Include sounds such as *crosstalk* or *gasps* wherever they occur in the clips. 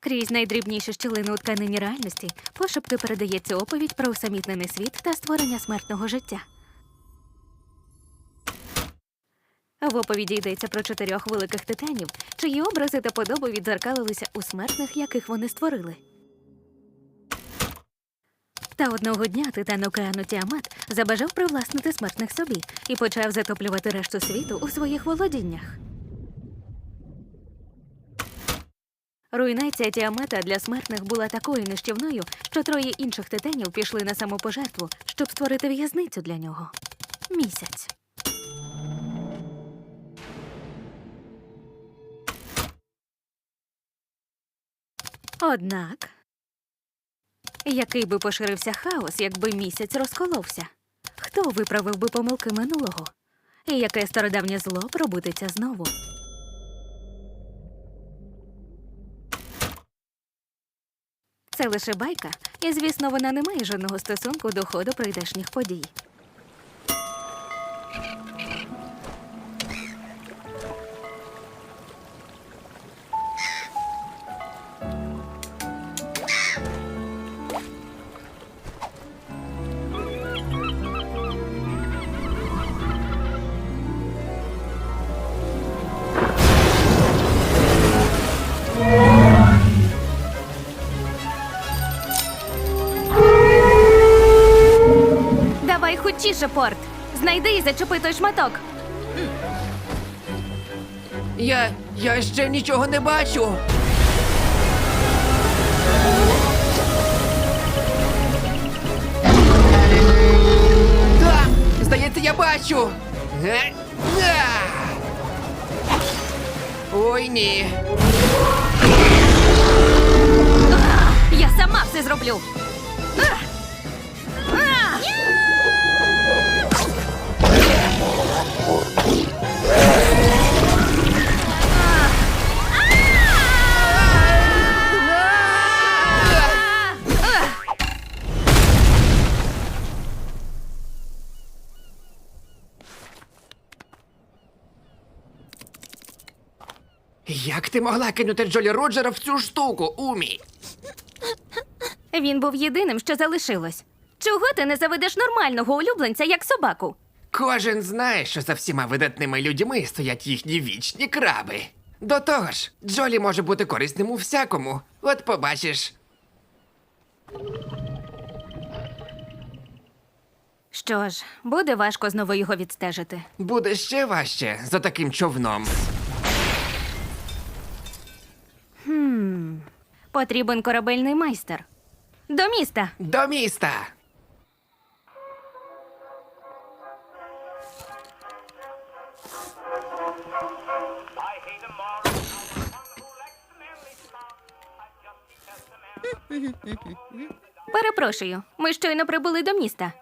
Крізь найдрібніші щілини у тканині реальності пошепки передається оповідь про усамітнений світ та створення смертного життя. В оповіді йдеться про чотирьох великих титанів, чиї образи та подоби відзеркалилися у смертних, яких вони створили. Та одного дня титан океану Тіамат забажав привласнити смертних собі і почав затоплювати решту світу у своїх володіннях. Руйнація Тіамета для смертних була такою нищівною, що троє інших титанів пішли на самопожертву, щоб створити в'язницю для нього. Місяць. Однак, який би поширився хаос, якби місяць розколовся? Хто виправив би помилки минулого? І яке стародавнє зло пробудеться знову? Це лише байка, і звісно, вона не має жодного стосунку до ходу прийдешніх подій. Хутчіше. Знайди і зачепи той шматок. Я. я ще нічого не бачу. Так, здається, я бачу. Ге? Га! Ой, ні. Я сама все зроблю. Ти могла кинути Джолі Роджера в цю штуку, Умі? Він був єдиним, що залишилось. Чого ти не заведеш нормального улюбленця, як собаку? Кожен знає, що за всіма видатними людьми стоять їхні вічні краби. До того ж, Джолі може бути корисним у всякому. От побачиш. Що ж, буде важко знову його відстежити. Буде ще важче за таким човном. Потрібен корабельний майстер. До міста. До міста. Перепрошую, ми щойно прибули до міста.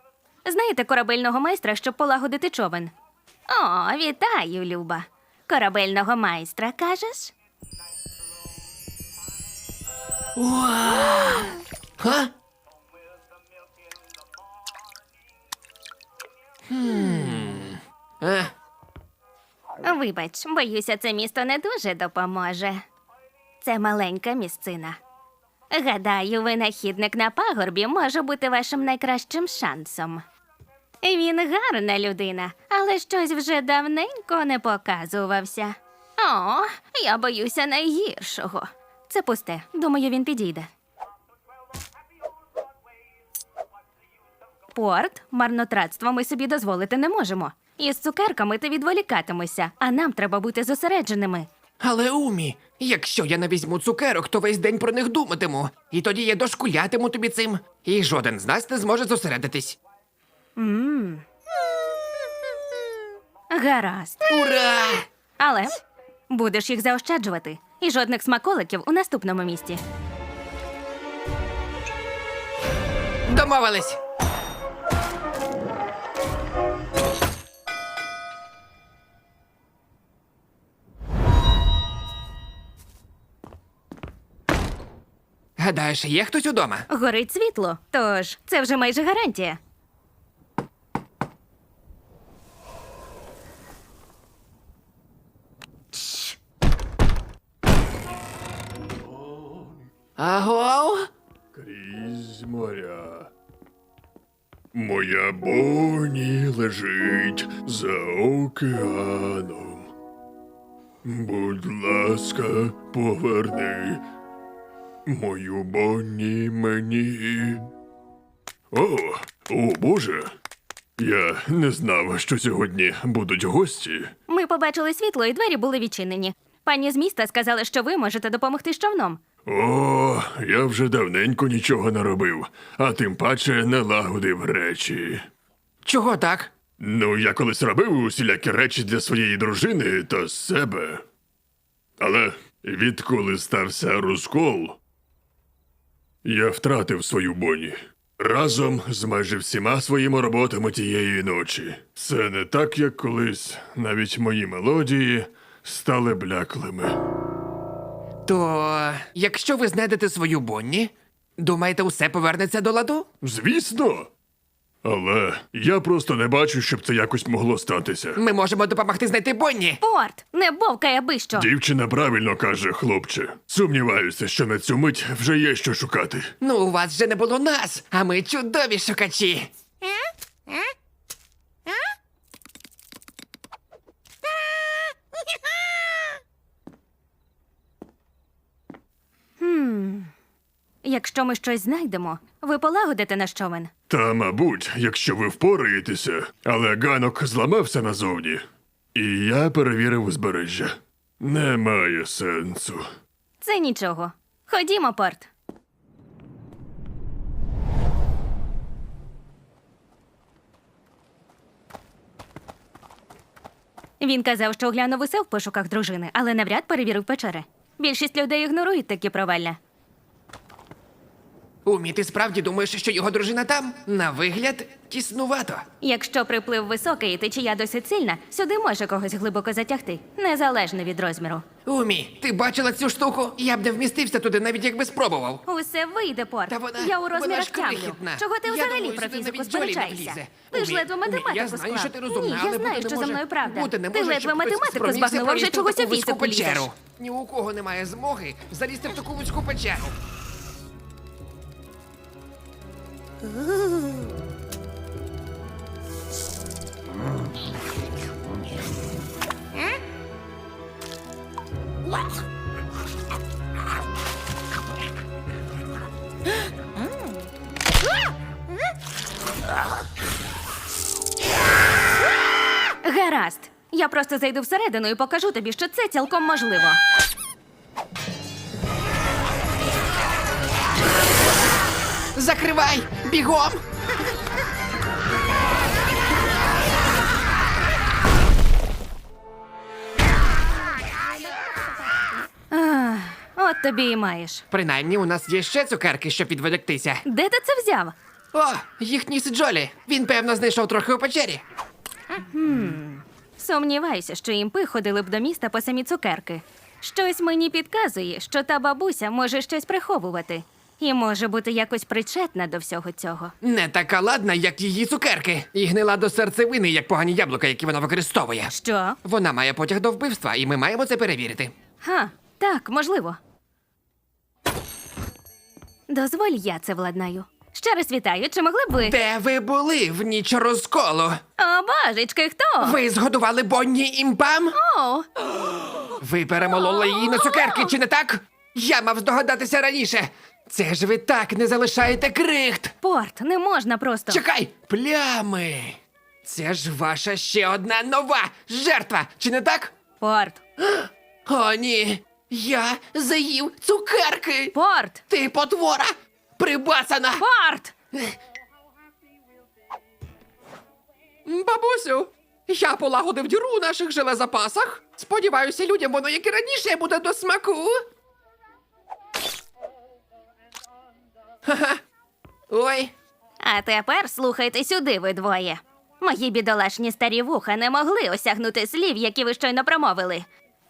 Знаєте корабельного майстра, щоб полагодити човен? О, вітаю, Люба. Корабельного майстра, кажеш? Хм. Е, Вибач, боюся, це місто не дуже допоможе. Це маленька місцина. Гадаю, винахідник на пагорбі може бути вашим найкращим шансом. Він гарна людина, але щось вже давненько не показувався. О, я боюся найгіршого. Це пусте. Думаю, він підійде. Порт, марнотратство ми собі дозволити не можемо. Із цукерками ти відволікатимешся, а нам треба бути зосередженими. Але Умі, якщо я не візьму цукерок, то весь день про них думатиму. І тоді я дошкулятиму тобі цим. І жоден з нас не зможе зосередитись. Гаразд. Ура! Але будеш їх заощаджувати. І жодних смаколиків у наступному місті. Домовились! Гадаєш, є хтось удома? Горить світло, тож це вже майже гарантія. Лежить за океаном. Будь ласка, поверни мою Бонні мені. О, о Боже. Я не знав, що сьогодні будуть гості. Ми побачили світло, і двері були відчинені. Пані з міста сказали, що ви можете допомогти з човном. О, я вже давненько нічого не робив, а тим паче не лагодив речі. Чого так? Ну, я колись робив усілякі речі для своєї дружини та себе. Але відколи стався розкол, я втратив свою боні. Разом з майже всіма своїми роботами тієї ночі. Це не так, як колись. Навіть мої мелодії стали бляклими. То якщо ви знайдете свою Бонні, думаєте, усе повернеться до ладу? Звісно. Але я просто не бачу, щоб це якось могло статися. Ми можемо допомогти знайти Бонні. Порт, не бовкай аби що. Дівчина правильно каже, хлопче. Сумніваюся, що на цю мить вже є що шукати. Ну, у вас же не було нас, а ми чудові шукачі. Якщо ми щось знайдемо, ви полагодите наш човен. Та, мабуть, якщо ви впораєтеся, але ганок зламався назовні. І я перевірив узбережжя. Немає сенсу. Це нічого. Ходімо, порт. Він казав, що оглянув усе в пошуках дружини, але навряд перевірив печери. Більшість людей ігнорують такі провалля. Умі, ти справді думаєш, що його дружина там? На вигляд тіснувато. Якщо приплив високий і течія досить сильна, сюди може когось глибоко затягти, незалежно від розміру. Умі, ти бачила цю штуку? Я б не вмістився туди, навіть якби спробував. Усе вийде, порт. Та вона, Я у вона розмірах ж тямлю. крихітна. Чого ти Я взагалі думаю, про сюди фізику навіть Джолі не сперечаєшся? влізе. Ти ж Умі, ледве Умі, математику я знаю, склав. що ти розумна, Ні, але я знаю, не що може. за мною правда. Бути не ти може, ледве щоб хтось математику спромігся збагнув, вже пролізти в чогось у таку вузьку фізику лізеш. печеру. Ні у кого немає змоги залізти в таку вузьку печеру. Гаразд. Я просто зайду всередину і покажу тобі, що це цілком можливо. Закривай! Бігом! От тобі і маєш. Принаймні, у нас є ще цукерки, щоб відволіктися. Де ти це взяв? О, їх ніс Джолі. Він, певно, знайшов трохи у печері. Сумніваюся, що імпи ходили б до міста по самі цукерки. Щось мені підказує, що та бабуся може щось приховувати. І може бути якось причетна до всього цього. Не така ладна, як її цукерки, і гнила до серцевини, як погані яблука, які вона використовує. Що? Вона має потяг до вбивства, і ми маємо це перевірити. Ха, так, можливо. Дозволь, я це владнаю. Ще раз вітаю, чи могли б ви. Де ви були в ніч розколу? О, божечки, хто? Ви згодували Бонні імпам? О, Ви перемололи її на цукерки, чи не так? Я мав здогадатися раніше. Це ж ви так не залишаєте крихт. порт, не можна просто. Чекай, плями. Це ж ваша ще одна нова жертва, чи не так? Порт. *gasps* О, ні. Я заїв цукерки. Порт! Ти потвора! Прибасана! Порт! Бабусю, я полагодив діру у наших железапасах. Сподіваюся, людям воно, як і раніше, буде до смаку. Ха-ха. Ой, А тепер слухайте сюди, ви двоє. Мої бідолашні старі вуха не могли осягнути слів, які ви щойно промовили.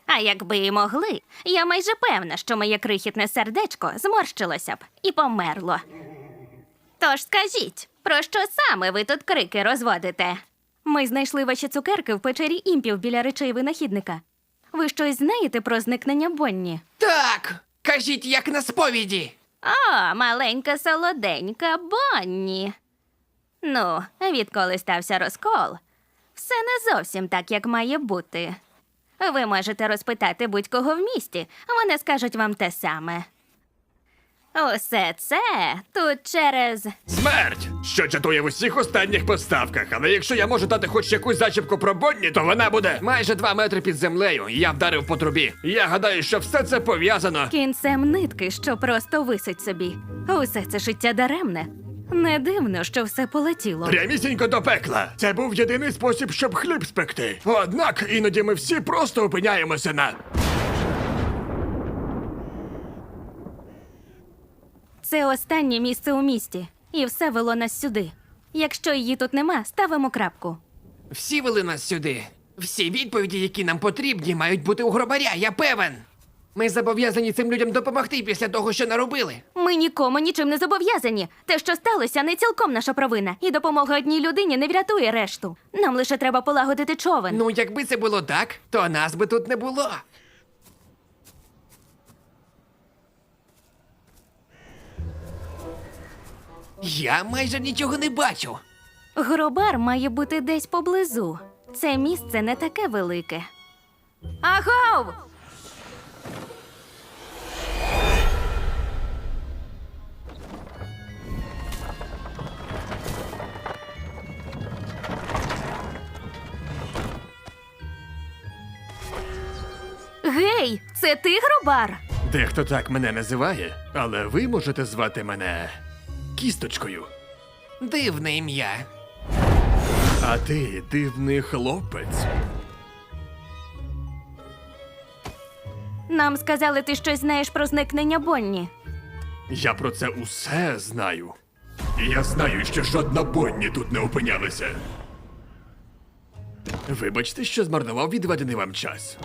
А якби і могли, я майже певна, що моє крихітне сердечко зморщилося б і померло. Тож скажіть, про що саме ви тут крики розводите? Ми знайшли ваші цукерки в печері імпів біля речей винахідника. Ви щось знаєте про зникнення Бонні? так. Кажіть, як на сповіді. О, маленька солоденька Бонні. Ну, відколи стався розкол, все не зовсім так, як має бути. Ви можете розпитати будь-кого в місті, вони скажуть вам те саме. Усе це тут через. Смерть! Що чатує в усіх останніх поставках, але якщо я можу дати хоч якусь зачіпку про Бонні, то вона буде. Майже два метри під землею, і я вдарив по трубі. Я гадаю, що все це пов'язано. Кінцем нитки, що просто висить собі. Усе це життя даремне. Не дивно, що все полетіло. Прямісінько до пекла. Це був єдиний спосіб, щоб хліб спекти. Однак іноді ми всі просто опиняємося на. Це останнє місце у місті, і все вело нас сюди. Якщо її тут нема, ставимо крапку. Всі вели нас сюди. Всі відповіді, які нам потрібні, мають бути у гробаря, я певен. Ми зобов'язані цим людям допомогти після того, що наробили. Ми нікому нічим не зобов'язані. Те, що сталося, не цілком наша провина, і допомога одній людині не врятує решту. Нам лише треба полагодити човен. Ну, якби це було так, то нас би тут не було. Я майже нічого не бачу. Гробар має бути десь поблизу. Це місце не таке велике. Агов! Гей, це ти гробар? Дехто так мене називає, але ви можете звати мене кісточкою. Дивне ім'я. А ти дивний хлопець. Нам сказали, ти щось знаєш про зникнення Бонні. Я про це усе знаю. І я знаю, що жодна Бонні тут не опинялася. Вибачте, що змарнував відведений вам час.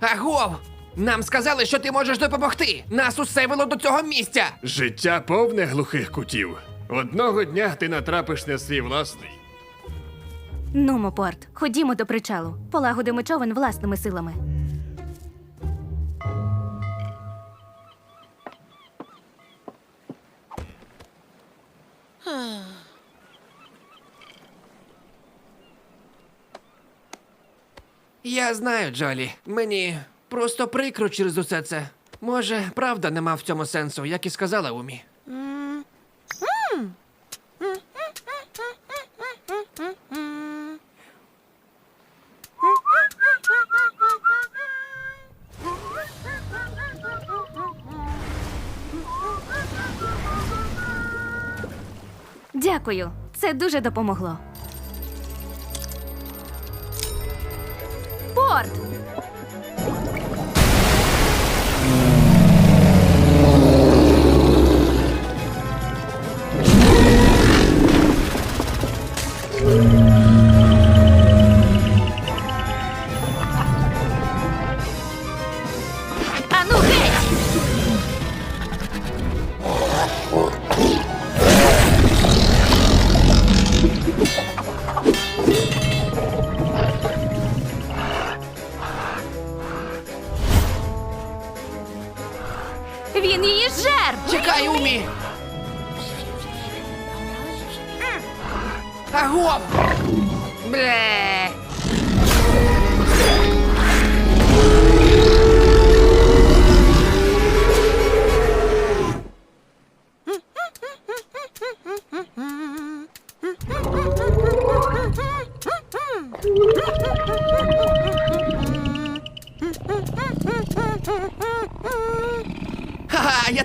Агов! Нам сказали, що ти можеш допомогти. Нас усе вело до цього місця. Життя повне глухих кутів. Одного дня ти натрапиш на свій власний. Нумо, порт, ходімо до причалу. Полагодимо човен власними силами. Я знаю, Джолі. Мені просто прикро через усе це. Може, правда нема в цьому сенсу, як і сказала Умі. Дякую, це дуже допомогло.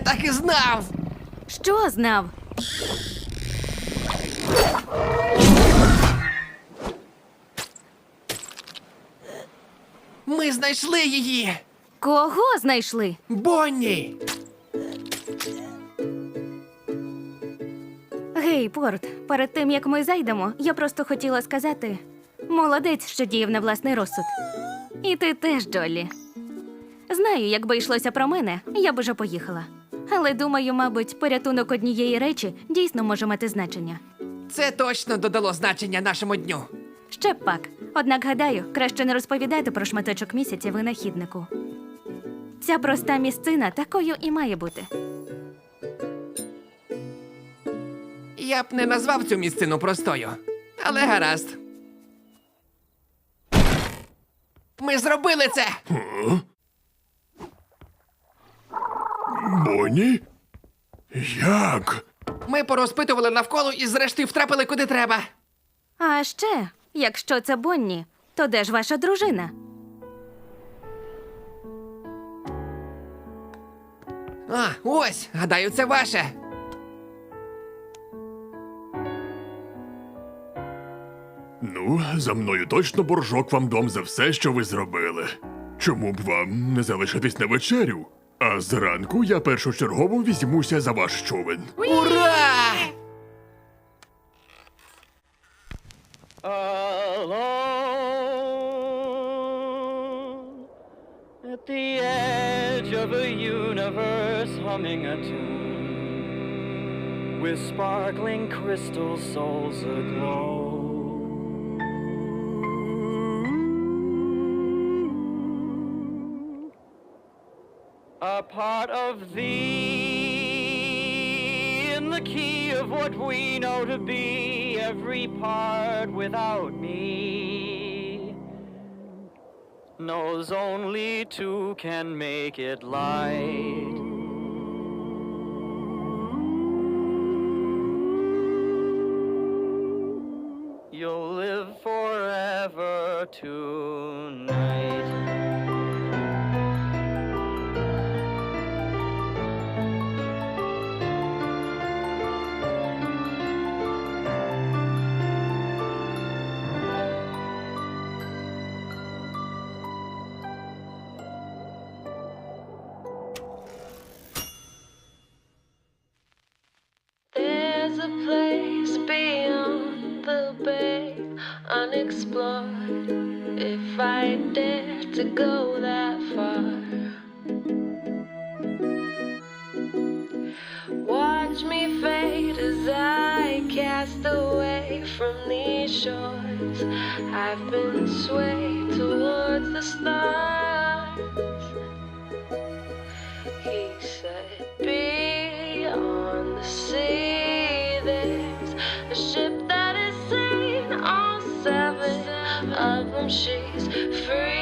Так і знав! Що знав? Ми знайшли її! Кого знайшли? Бонні! Гей, Порт, перед тим як ми зайдемо, я просто хотіла сказати: молодець, що діяв на власний розсуд. І ти теж, Джолі. Знаю, якби йшлося про мене, я б уже поїхала. Але думаю, мабуть, порятунок однієї речі дійсно може мати значення. Це точно додало значення нашому дню. Ще б пак. Однак гадаю, краще не розповідати про шматочок місяця винахіднику. Ця проста місцина такою і має бути. Я б не назвав цю місцину простою, але гаразд. Ми зробили це! Бонні? Як? Ми порозпитували навколо і зрештою втрапили куди треба. А ще, якщо це Бонні, то де ж ваша дружина? А, ось, гадаю, це ваше. Ну, за мною точно боржок вам дом за все, що ви зробили. Чому б вам не залишитись на вечерю? А зранку я першочергово візьмуся за ваш човен. Ура! alone at the edge of a universe humming a tune with sparkling crystal souls aglow. Part of thee in the key of what we know to be every part without me knows only two can make it light. You'll live forever tonight. Unexplored. If I dare to go that far, watch me fade as I cast away from these shores. I've been swayed towards the stars. She's free